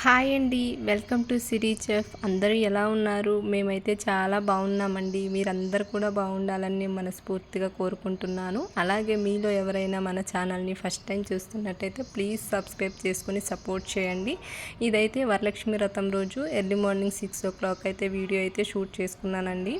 Hi అండి. Welcome to Siri chef. అందరూ ఎలా ఉన్నారు? మేమైతే చాలా బాగున్నామండి. మీరందరూ కూడా బాగుండాలని మనస్ఫూర్తిగా కోరుకుంటున్నాను. అలాగే మీలో ఎవరైనా మన ఛానల్ని ఫస్ట్ టైం చూస్తున్నట్టయితే ప్లీజ్ సబ్స్క్రైబ్ చేసుకుని సపోర్ట్ చేయండి. ఇదైతే వరలక్ష్మి రథం రోజు early morning six o'clock అయితే వీడియో అయితే షూట్ చేసుకున్నానండి.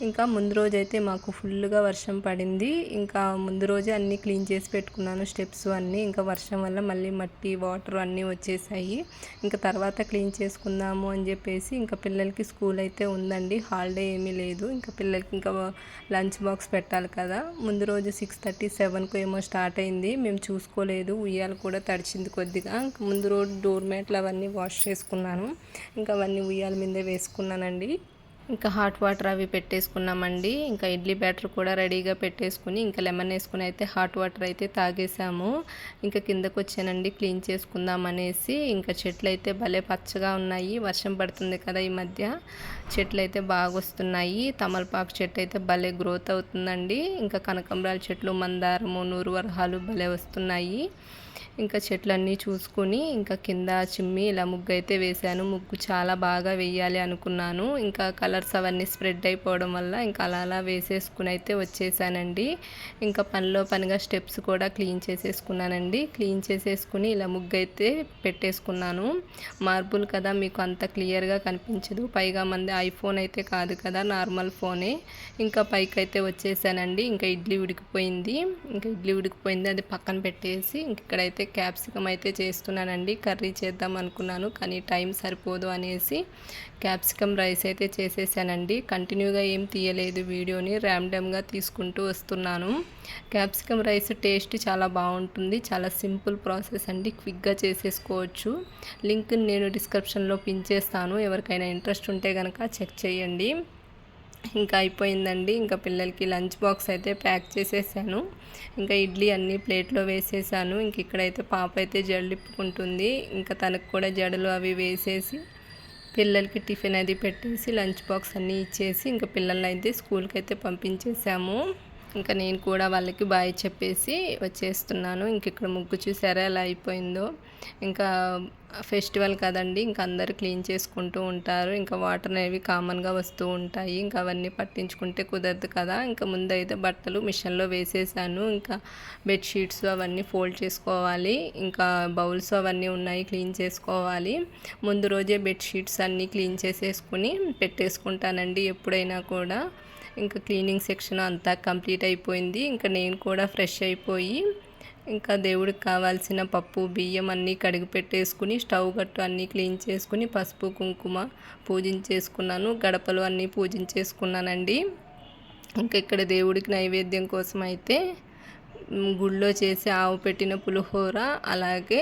ఇంకా ముందు రోజు అయితే మాకు ఫుల్గా వర్షం పడింది. ఇంకా ముందు రోజే అన్నీ క్లీన్ చేసి పెట్టుకున్నాను. స్టెప్స్ అన్నీ ఇంకా వర్షం వల్ల మళ్ళీ మట్టి వాటర్ అన్నీ వచ్చేసాయి. ఇంకా తర్వాత క్లీన్ చేసుకుందాము అని చెప్పేసి ఇంకా పిల్లలకి స్కూల్ అయితే ఉందండి. హాలిడే ఏమీ లేదు. ఇంకా పిల్లలకి ఇంకా లంచ్ బాక్స్ పెట్టాలి కదా. ముందు రోజు సిక్స్ థర్టీ సెవెన్కు ఏమో స్టార్ట్ అయింది. మేము చూసుకోలేదు. ఉయ్యాలు కూడా తడిచింది కొద్దిగా. ఇంకా ముందు రోజు డోర్ మ్యాట్లు అవన్నీ వాష్ చేసుకున్నాను. ఇంకా అవన్నీ ఉయ్యాల మీదే వేసుకున్నానండి. ఇంకా హాట్ వాటర్ అవి పెట్టేసుకున్నామండి. ఇంకా ఇడ్లీ బ్యాటర్ కూడా రెడీగా పెట్టేసుకుని ఇంకా లెమన్ వేసుకుని అయితే హాట్ వాటర్ అయితే తాగేసాము. ఇంకా కిందకు వచ్చానండి క్లీన్ చేసుకుందాం అనేసి. ఇంకా చెట్లు అయితే భలే పచ్చగా ఉన్నాయి. వర్షం పడుతుంది కదా ఈ మధ్య. చెట్లు అయితే బాగా వస్తున్నాయి. తమలపాకు చెట్టు అయితే భలే గ్రోత్ అవుతుందండి. ఇంకా కనకంబరాల చెట్లు మందారము నూరు వరహాలు భలే వస్తున్నాయి. ఇంకా చెట్లన్నీ చూసుకుని ఇంకా కింద చిమ్మి ఇలా ముగ్గు అయితే వేశాను. ముగ్గు చాలా బాగా వేయాలి అనుకున్నాను. ఇంకా కలర్స్ అవన్నీ స్ప్రెడ్ అయిపోవడం వల్ల ఇంకా అలా అలా వేసేసుకుని అయితే వచ్చేసానండి. ఇంకా పనిలో పనిగా స్టెప్స్ కూడా క్లీన్ చేసేసుకున్నానండి. క్లీన్ చేసేసుకుని ఇలా ముగ్గు అయితే పెట్టేసుకున్నాను. మార్బుల్ కదా మీకు అంత క్లియర్గా కనిపించదు. పైగా మంది ఐఫోన్ అయితే కాదు కదా నార్మల్ ఫోనే. ఇంకా పైకి అయితే వచ్చేసానండి. ఇంకా ఇడ్లీ ఉడికిపోయింది. ఇంకా ఇడ్లీ ఉడికిపోయింది అది పక్కన పెట్టేసి ఇంక ఇక్కడైతే క్యాప్సికమ్ అయితే చేస్తున్నానండి. కర్రీ చేద్దాం అనుకున్నాను కానీ టైం సరిపోదు అనేసి క్యాప్సికమ్ రైస్ అయితే చేసేసానండి. కంటిన్యూగా ఏం తీయలేదు వీడియోని ర్యాండమ్గా తీసుకుంటూ వస్తున్నాను. క్యాప్సికమ్ రైస్ టేస్ట్ చాలా బాగుంటుంది. చాలా సింపుల్ ప్రాసెస్ అండి. క్విక్గా చేసేసుకోవచ్చు. లింక్ నేను డిస్క్రిప్షన్లో పిన్ చేస్తాను. ఎవరికైనా ఇంట్రెస్ట్ ఉంటే కనుక చెక్ చేయండి. ఇంకా అయిపోయిందండి. ఇంకా పిల్లలకి లంచ్ బాక్స్ అయితే ప్యాక్ చేసేసాను. ఇంకా ఇడ్లీ అన్నీ ప్లేట్లో వేసేసాను. ఇంక ఇక్కడైతే పాప అయితే జడలిప్పుకుంటుంది ఇంకా తనకు కూడా జడలు అవి వేసేసి పిల్లలకి టిఫిన్ అది పెట్టేసి లంచ్ బాక్స్ అన్నీ ఇచ్చేసి ఇంకా పిల్లల్ని అయితే స్కూల్కి అయితే పంపించేసాము. ఇంకా నేను కూడా వాళ్ళకి బాయ్ చెప్పేసి వచ్చేస్తున్నాను. ఇంక ఇక్కడ ముగ్గు చూసారా ఎలా అయిపోయిందో. ఇంకా ఫెస్టివల్ కదండి ఇంకా అందరు క్లీన్ చేసుకుంటూ ఉంటారు. ఇంకా వాటర్ అనేవి కామన్గా వస్తూ ఉంటాయి. ఇంకా అవన్నీ పట్టించుకుంటే కుదరదు కదా. ఇంకా ముందైతే బట్టలు మిషన్లో వేసేసాను. ఇంకా బెడ్షీట్స్ అవన్నీ ఫోల్డ్ చేసుకోవాలి. ఇంకా బౌల్స్ అవన్నీ ఉన్నాయి క్లీన్ చేసుకోవాలి. ముందు రోజే బెడ్షీట్స్ అన్నీ క్లీన్ చేసేసుకుని పెట్టేసుకుంటానండి ఎప్పుడైనా కూడా. ఇంకా క్లీనింగ్ సెక్షన్ అంతా కంప్లీట్ అయిపోయింది. ఇంకా నేను కూడా ఫ్రెష్ అయిపోయి ఇంకా దేవుడికి కావాల్సిన పప్పు బియ్యం అన్నీ కడిగి పెట్టేసుకుని స్టవ్ గట్టు అన్నీ క్లీన్ చేసుకుని పసుపు కుంకుమ పూజించేసుకున్నాను. గడపలు అన్నీ పూజించేసుకున్నానండి. ఇంకా ఇక్కడ దేవుడికి నైవేద్యం కోసం అయితే గుళ్ళో చేసి ఆవు పెట్టిన పులిహోర అలాగే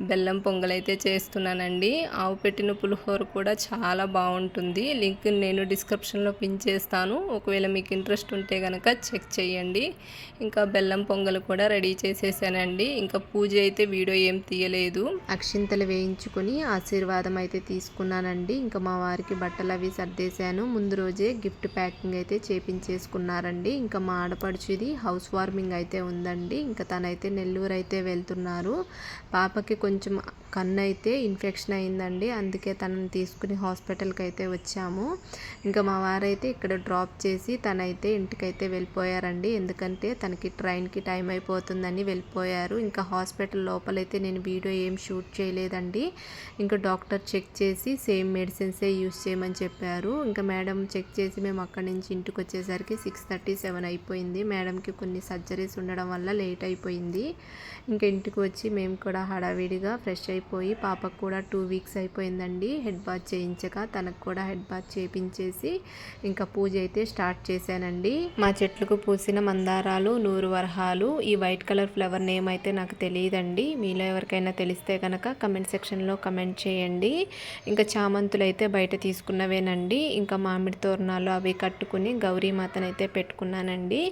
బెల్లం పొంగలైతే చేస్తున్నానండి. ఆవు పెట్టిన పులిహోర కూడా చాలా బాగుంటుంది. లింక్ నేను డిస్క్రిప్షన్లో పిన్ చేస్తాను. ఒకవేళ మీకు ఇంట్రెస్ట్ ఉంటే కనుక చెక్ చేయండి. ఇంకా బెల్లం పొంగల్ కూడా రెడీ చేసేసానండి. ఇంకా పూజ అయితే వీడియో ఏం తీయలేదు. అక్షింతలు వేయించుకొని ఆశీర్వాదం అయితే తీసుకున్నానండి. ఇంకా మా వారికి బట్టలు అవి సర్దేశాను. ముందు రోజే గిఫ్ట్ ప్యాకింగ్ అయితే చేపించేసుకున్నారండి. ఇంకా మా ఆడపడుచుది హౌస్ వార్మింగ్ అయితే ఉందండి. ఇంకా తనైతే నెల్లూరు అయితే వెళ్తున్నారు. పాపకి కొంచెం కన్ను అయితే ఇన్ఫెక్షన్ అయిందండి. అందుకే తనని తీసుకుని హాస్పిటల్కి అయితే వచ్చాము. ఇంకా మా వారైతే ఇక్కడ డ్రాప్ చేసి తనైతే ఇంటికైతే వెళ్ళిపోయారండి. ఎందుకంటే తనకి ట్రైన్కి టైం అయిపోతుందని వెళ్ళిపోయారు. ఇంకా హాస్పిటల్ లోపలైతే నేను వీడియో ఏం షూట్ చేయలేదండి. ఇంకా డాక్టర్ చెక్ చేసి సేమ్ మెడిసిన్సే యూస్ చేయమని చెప్పారు. ఇంకా మేడం చెక్ చేసి మేము అక్కడి నుంచి ఇంటికి వచ్చేసరికి సిక్స్ థర్టీ సెవెన్ అయిపోయింది. మేడంకి కొన్ని సర్జరీస్ ఉండడం వల్ల లేట్ అయిపోయింది. ఇంకా ఇంటికి వచ్చి మేము కూడా హడావిడి హడావిడిగా ఫ్రెష్ అయిపోయి పాపకు కూడా టూ వీక్స్ అయిపోయిందండి. హెడ్ బాత్ చేయించక తనకు కూడా హెడ్ బాత్ చేయించేసి ఇంకా పూజ అయితే స్టార్ట్ చేశానండి. మా చెట్లకు పూసిన మందారాలు నూరు వరహాలు ఈ వైట్ కలర్ ఫ్లవర్ నేమ్ అయితే నాకు తెలియదండి. మీలో ఎవరికైనా తెలిస్తే కనుక కమెంట్ సెక్షన్లో కమెంట్ చేయండి. ఇంకా చామంతులు అయితే బయట తీసుకున్నవేనండి. ఇంకా మామిడి తోరణాలు అవి కట్టుకుని గౌరీమాతను అయితే పెట్టుకున్నానండి.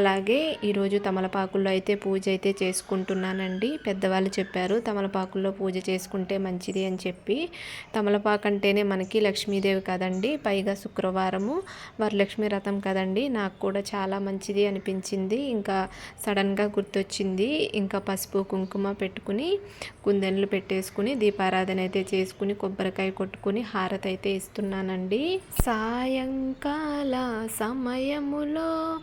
అలాగే ఈరోజు తమలపాకుల్లో అయితే పూజ అయితే చేసుకుంటున్నానండి. పెద్దవాళ్ళు చెప్పారు తమలపాకుల్లో పూజ చేసుకుంటే మంచిది అని చెప్పి. తమలపాకు అంటేనే మనకి లక్ష్మీదేవి కదండి. పైగా శుక్రవారము వరలక్ష్మి రథం కదండి. నాకు కూడా చాలా మంచిది అనిపించింది. ఇంకా సడన్గా గుర్తొచ్చింది. ఇంకా పసుపు కుంకుమ పెట్టుకుని కుందెన్లు పెట్టేసుకుని దీపారాధన అయితే చేసుకుని కొబ్బరికాయ కొట్టుకుని హారతి అయితే ఇస్తున్నానండి. సాయంకాల సమయములో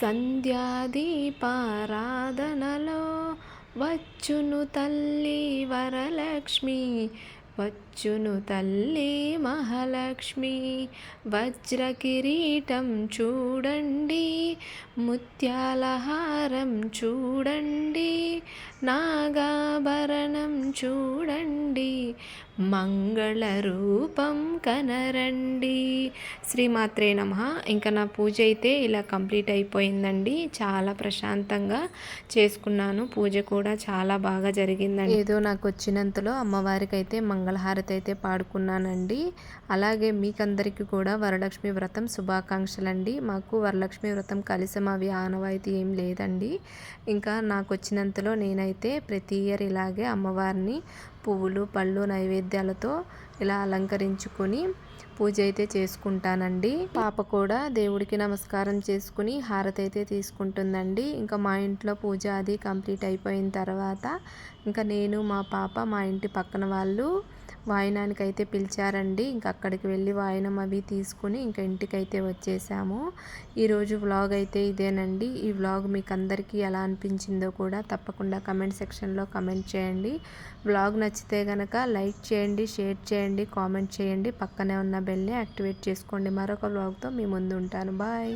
సంధ్యాదీపారాధనలో వచ్చును తల్లి వరలక్ష్మి వచ్చును తల్లి మహాలక్ష్మి. వజ్ర కిరీటం చూడండి ముత్యాలహారం చూడండి నాగాభరణం చూడండి మంగళ రూపం కనరండి. శ్రీమాత్రే నమ. ఇంకా నా పూజ అయితే ఇలా కంప్లీట్ అయిపోయిందండి. చాలా ప్రశాంతంగా చేసుకున్నాను. పూజ కూడా చాలా బాగా జరిగిందండి. ఏదో నాకు వచ్చినంతలో అమ్మవారికి అయితే మంగళహారతి అయితే పాడుకున్నానండి. అలాగే మీకందరికీ కూడా వరలక్ష్మి వ్రతం శుభాకాంక్షలండి. మాకు వరలక్ష్మి వ్రతం కలిసి అవి ఆనవాయితీ ఏం లేదండి. ఇంకా నాకు వచ్చినంతలో నేనైతే ప్రతి ఇయర్ ఇలాగే అమ్మవారిని పువ్వులు పళ్ళు నైవేద్యాలతో ఇలా అలంకరించుకొని పూజ అయితే చేసుకుంటానండి. పాప కూడా దేవుడికి నమస్కారం చేసుకుని హారతి అయితే తీసుకుంటుందండి. ఇంకా మా ఇంట్లో పూజ అది కంప్లీట్ అయిపోయిన తర్వాత ఇంకా నేను మా పాప మా ఇంటి పక్కన వాళ్ళు వాయనానికి అయితే పిలిచారండి. ఇంక అక్కడికి వెళ్ళి వాయినం అవి తీసుకుని ఇంకా ఇంటికైతే వచ్చేసాము. ఈరోజు వ్లాగ్ అయితే ఇదేనండి. ఈ వ్లాగ్ మీకు అందరికీ ఎలా అనిపించిందో కూడా తప్పకుండా కమెంట్ సెక్షన్లో కమెంట్ చేయండి. వ్లాగ్ నచ్చితే కనుక లైక్ చేయండి షేర్ చేయండి కామెంట్ చేయండి. పక్కనే ఉన్న బెల్ని యాక్టివేట్ చేసుకోండి. మరొక బ్లాగ్తో మీ ముందు ఉంటాను. బాయ్